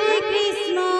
Radhe Krishna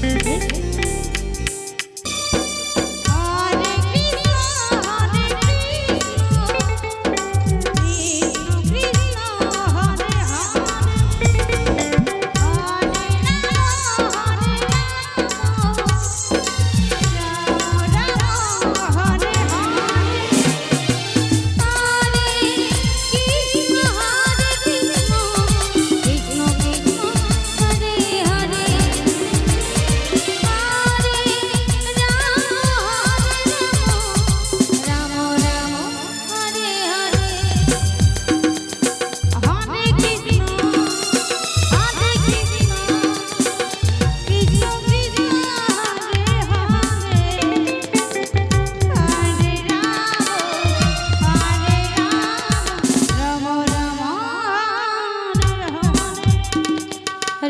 Thank you.